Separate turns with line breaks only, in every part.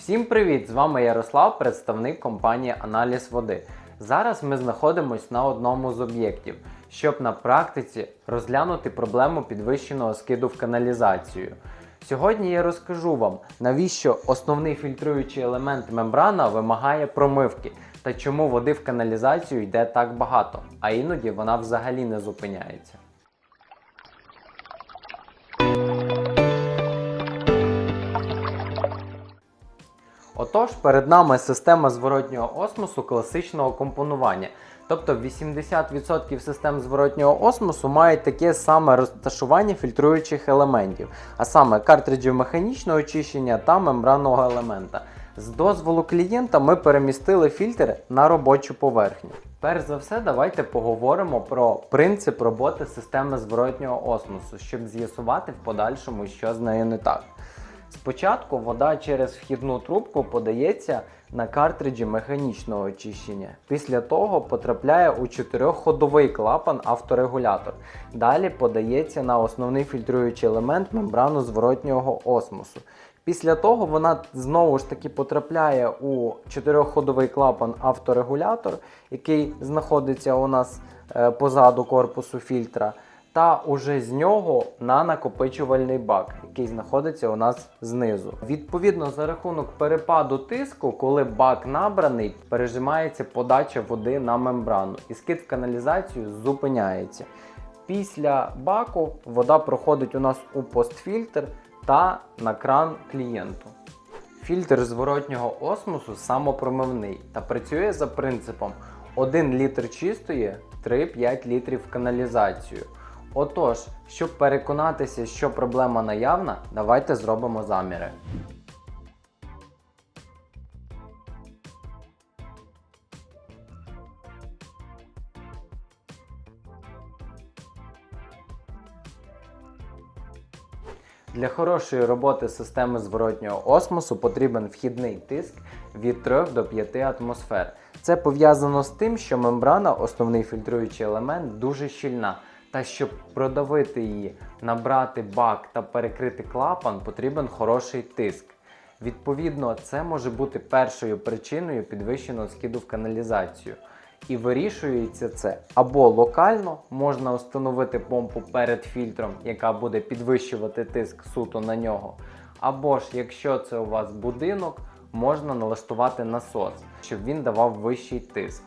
Всім привіт! З вами Ярослав, представник компанії Аналіз води. Зараз ми знаходимося на одному з об'єктів, щоб на практиці розглянути проблему підвищеного скиду в каналізацію. Сьогодні я розкажу вам, навіщо основний фільтруючий елемент мембрана вимагає промивки та чому води в каналізацію йде так багато, а іноді вона взагалі не зупиняється. Отож, перед нами система зворотнього осмосу класичного компонування. Тобто 80% систем зворотнього осмосу мають таке саме розташування фільтруючих елементів, а саме картриджів механічного очищення та мембранного елемента. З дозволу клієнта ми перемістили фільтр на робочу поверхню. Перш за все, давайте поговоримо про принцип роботи системи зворотнього осмосу, щоб з'ясувати в подальшому, що з нею не так. Спочатку вода через вхідну трубку подається на картриджі механічного очищення. Після того потрапляє у чотирьохходовий клапан авторегулятор. Далі подається на основний фільтруючий елемент мембрану зворотнього осмосу. Після того вона знову ж таки потрапляє у чотирьохходовий клапан авторегулятор, який знаходиться у нас е, позаду корпусу фільтра та уже з нього на накопичувальний бак, який знаходиться у нас знизу. Відповідно, за рахунок перепаду тиску, коли бак набраний, пережимається подача води на мембрану, і скид в каналізацію зупиняється. Після баку вода проходить у нас у постфільтр та на кран клієнту. Фільтр зворотнього осмосу самопромивний та працює за принципом 1 літр чистої 3-5 літрів каналізацію. Отож, щоб переконатися, що проблема наявна, давайте зробимо заміри. Для хорошої роботи системи зворотнього осмосу потрібен вхідний тиск від 3 до 5 атмосфер. Це пов'язано з тим, що мембрана, основний фільтруючий елемент, дуже щільна. Та щоб продавити її, набрати бак та перекрити клапан, потрібен хороший тиск. Відповідно, це може бути першою причиною підвищеного скиду в каналізацію. І вирішується це або локально можна встановити помпу перед фільтром, яка буде підвищувати тиск суто на нього. Або ж, якщо це у вас будинок, можна налаштувати насос, щоб він давав вищий тиск.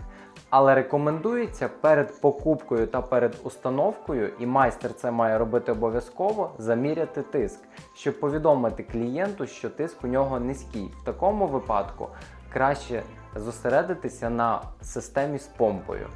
Але рекомендується перед покупкою та перед установкою, і майстер це має робити обов'язково, заміряти тиск, щоб повідомити клієнту, що тиск у нього низький. В такому випадку краще зосередитися на системі з помпою.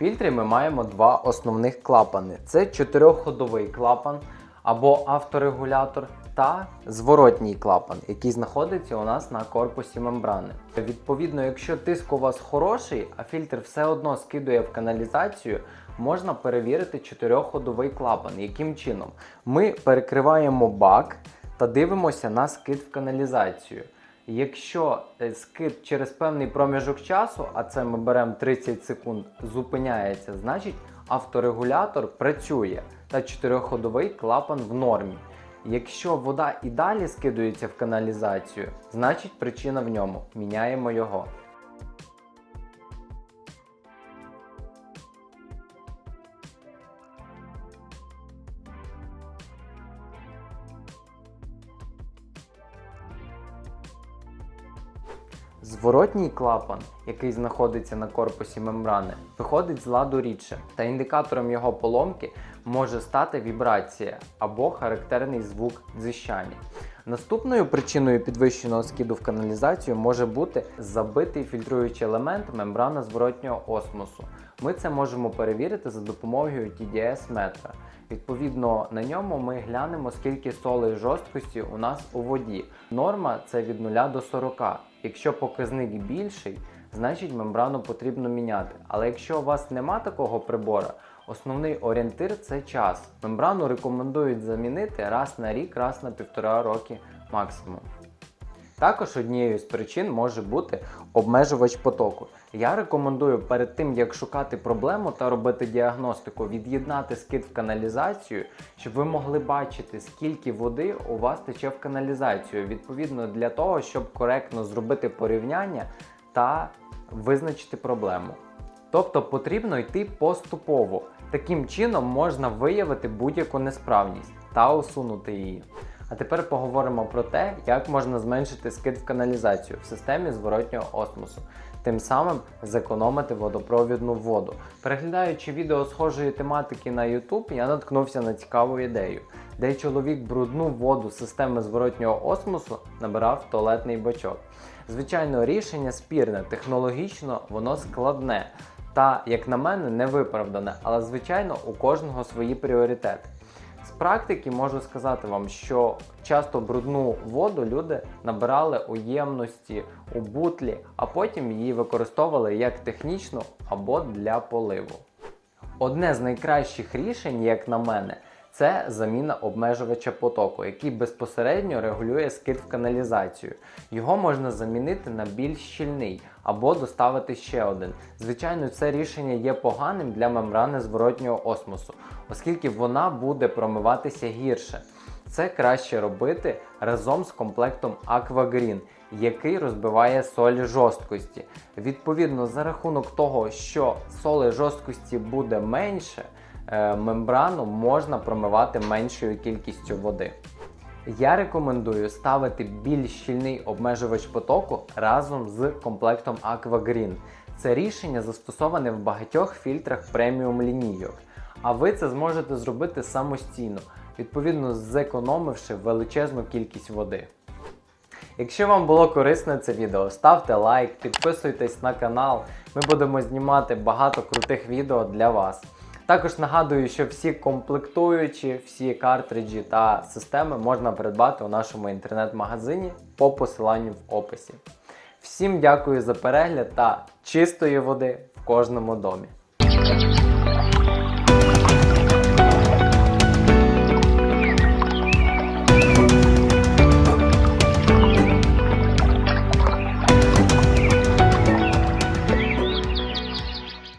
Фільтрі ми маємо два основних клапани: це чотирьохходовий клапан або авторегулятор та зворотній клапан, який знаходиться у нас на корпусі мембрани. Відповідно, якщо тиск у вас хороший, а фільтр все одно скидує в каналізацію, можна перевірити чотирьохходовий клапан. Яким чином? Ми перекриваємо бак та дивимося на скид в каналізацію. Якщо е, скид через певний проміжок часу, а це ми беремо 30 секунд, зупиняється, значить авторегулятор працює та чотириходовий клапан в нормі. Якщо вода і далі скидується в каналізацію, значить причина в ньому. Міняємо його. Зворотній клапан, який знаходиться на корпусі мембрани, виходить з ладу рідше, та індикатором його поломки може стати вібрація або характерний звук дзищання. Наступною причиною підвищеного скиду в каналізацію може бути забитий фільтруючий елемент мембрана зворотнього осмосу. Ми це можемо перевірити за допомогою TDS метра. Відповідно, на ньому ми глянемо, скільки солей жорсткості у нас у воді. Норма це від 0 до 40. Якщо показник більший, значить мембрану потрібно міняти. Але якщо у вас нема такого прибора, основний орієнтир це час. Мембрану рекомендують замінити раз на рік, раз на півтора роки максимум. Також однією з причин може бути обмежувач потоку. Я рекомендую перед тим, як шукати проблему та робити діагностику, від'єднати скид в каналізацію, щоб ви могли бачити, скільки води у вас тече в каналізацію. Відповідно для того, щоб коректно зробити порівняння та визначити проблему. Тобто потрібно йти поступово. Таким чином можна виявити будь-яку несправність та усунути її. А тепер поговоримо про те, як можна зменшити скид в каналізацію в системі зворотнього осмосу, тим самим зекономити водопровідну воду. Переглядаючи відео схожої тематики на YouTube, я наткнувся на цікаву ідею, де чоловік брудну воду системи зворотнього осмосу набирав в туалетний бачок. Звичайно, рішення спірне, технологічно воно складне та, як на мене, не виправдане, але звичайно у кожного свої пріоритети. З практики можу сказати вам, що часто брудну воду люди набирали у ємності, у бутлі, а потім її використовували як технічну або для поливу. Одне з найкращих рішень, як на мене, це заміна обмежувача потоку, який безпосередньо регулює скид в каналізацію. Його можна замінити на більш щільний або доставити ще один. Звичайно, це рішення є поганим для мембрани зворотнього осмосу, оскільки вона буде промиватися гірше. Це краще робити разом з комплектом Aquagreen, який розбиває солі жорсткості. Відповідно, за рахунок того, що соли жорсткості буде менше, мембрану можна промивати меншою кількістю води. Я рекомендую ставити більш щільний обмежувач потоку разом з комплектом Aquagreen. Це рішення застосоване в багатьох фільтрах преміум лінійок, а ви це зможете зробити самостійно, відповідно зекономивши величезну кількість води. Якщо вам було корисне це відео, ставте лайк, підписуйтесь на канал. Ми будемо знімати багато крутих відео для вас. Також нагадую, що всі комплектуючі, всі картриджі та системи можна придбати у нашому інтернет-магазині по посиланню в описі. Всім дякую за перегляд та чистої води в кожному домі.